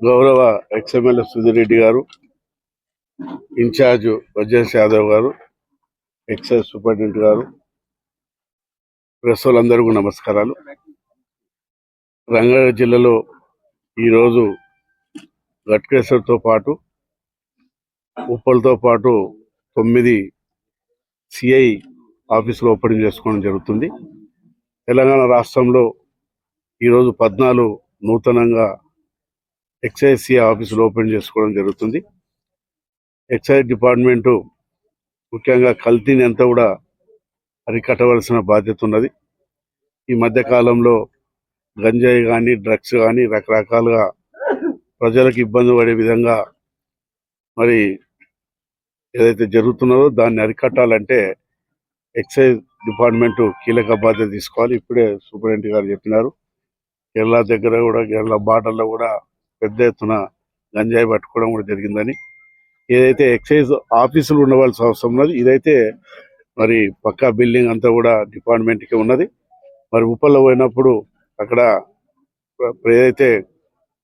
గౌరవ ఎక్స్ఎమ్మెల్యే సుధీర్ రెడ్డి గారు ఇన్ఛార్జ్ వజేష్ యాదవ్ గారు ఎక్సైజ్ సూపరింటెండెంట్ గారు ప్రెస్ వాళ్ళందరికీ నమస్కారాలు. రంగారెడ్డి జిల్లాలో ఈరోజు గట్కేశ్వర్తో పాటు ఉప్పలతో పాటు తొమ్మిది సిఐ ఆఫీసులు ఓపెనింగ్ చేసుకోవడం జరుగుతుంది. తెలంగాణ రాష్ట్రంలో ఈరోజు పద్నాలుగు నూతనంగా ఎక్సైజ్ సిఐ ఆఫీసులు ఓపెన్ చేసుకోవడం జరుగుతుంది. ఎక్సైజ్ డిపార్ట్మెంటు ముఖ్యంగా కల్తీని అంతా కూడా అరికట్టవలసిన బాధ్యత ఉన్నది. ఈ మధ్య కాలంలో గంజాయి కానీ డ్రగ్స్ కానీ రకరకాలుగా ప్రజలకు ఇబ్బంది పడే విధంగా మరి ఏదైతే జరుగుతున్నదో దాన్ని అరికట్టాలంటే ఎక్సైజ్ డిపార్ట్మెంట్ కీలక బాధ్యత తీసుకోవాలి. ఇప్పుడే సూపరింటెండెంట్ గారు చెప్పినారు. కేరళ దగ్గర కూడా కేరళ బార్డర్లో కూడా పెద్ద ఎత్తున గంజాయి పట్టుకోవడం కూడా జరిగిందని. ఏదైతే ఎక్సైజ్ ఆఫీసులు ఉండవలసిన అవసరం ఉన్నది ఇదైతే మరి పక్కా బిల్డింగ్ అంతా కూడా డిపార్ట్మెంట్కి ఉన్నది. మరి ఉప్పల్లో పోయినప్పుడు అక్కడ ఏదైతే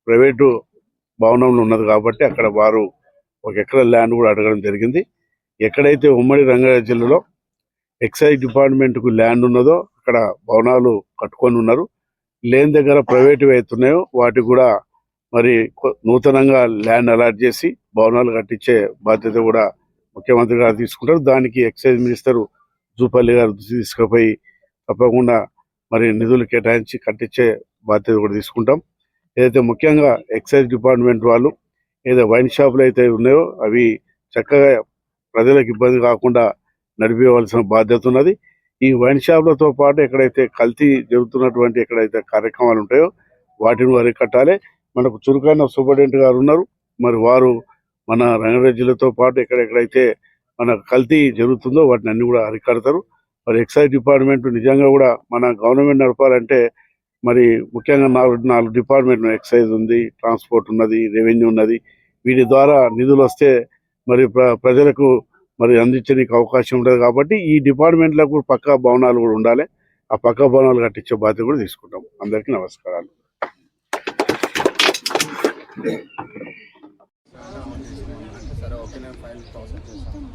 ప్రైవేటు భవనంలో ఉన్నది కాబట్టి అక్కడ వారు ఒక ఎకరా ల్యాండ్ కూడా అడగడం జరిగింది. ఎక్కడైతే ఉమ్మడి రంగారెడ్డి జిల్లాలో ఎక్సైజ్ డిపార్ట్మెంట్కు ల్యాండ్ ఉన్నదో అక్కడ భవనాలు కట్టుకొని ఉన్నారు. లేని దగ్గర ప్రైవేట్ అవుతున్నాయో వాటికి కూడా మరి నూతనంగా ల్యాండ్ అలాట్ చేసి భవనాలు కట్టించే బాధ్యత కూడా ముఖ్యమంత్రి గారు తీసుకుంటారు. దానికి ఎక్సైజ్ మినిస్టర్ జూపల్లి గారు దృష్టి తీసుకుపోయి తప్పకుండా మరి నిధులు కేటాయించి కట్టించే బాధ్యత కూడా తీసుకుంటాం. ఏదైతే ముఖ్యంగా ఎక్సైజ్ డిపార్ట్మెంట్ వాళ్ళు ఏదో వైన్ షాపులు అయితే ఉన్నాయో అవి చక్కగా ప్రజలకు ఇబ్బంది కాకుండా నడిపేవలసిన బాధ్యత ఉన్నది. ఈ వైన్ షాపులతో పాటు ఎక్కడైతే కల్తీ జరుగుతున్నటువంటి ఎక్కడైతే కార్యక్రమాలు ఉంటాయో వాటిని వారి కట్టాలి. మనకు చురుకైన సూపరింటెండెంట్ గారు ఉన్నారు. మరి వారు మన రంగారెడ్డిలతో పాటు ఎక్కడెక్కడైతే మన కల్తీ జరుగుతుందో వాటిని అన్ని కూడా అరికడతారు. మరి ఎక్సైజ్ డిపార్ట్మెంట్ నిజంగా కూడా మన గవర్నమెంట్ నడపాలంటే మరి ముఖ్యంగా నాలుగు నాలుగు డిపార్ట్మెంట్ ఎక్సైజ్ ఉంది ట్రాన్స్పోర్ట్ ఉన్నది రెవెన్యూ ఉన్నది. వీటి ద్వారా నిధులు వస్తే మరి ప్ర- ప్రజలకు మరి అందించడానికి అవకాశం ఉండదు కాబట్టి ఈ డిపార్ట్మెంట్లకు పక్కా భవనాలు కూడా ఉండాలి. ఆ పక్క భవనాలు కట్టించే బాధ్యత కూడా తీసుకుంటాం. అందరికీ నమస్కారాలు. సరే ఓకే నేను ఫైల్ ప్రాసెస్ చేస్తాను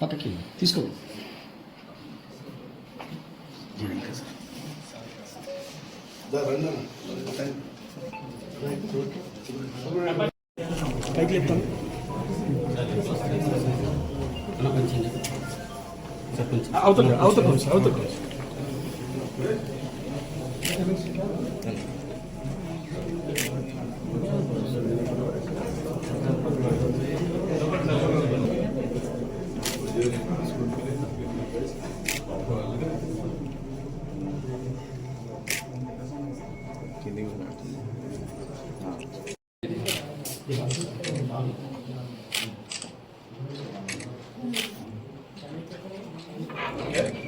పక్కకి తీసుకో. పైకి లేపుతాను. అవుతుంది అవుతుంది సార్ అవుతుంది కిందికి Okay.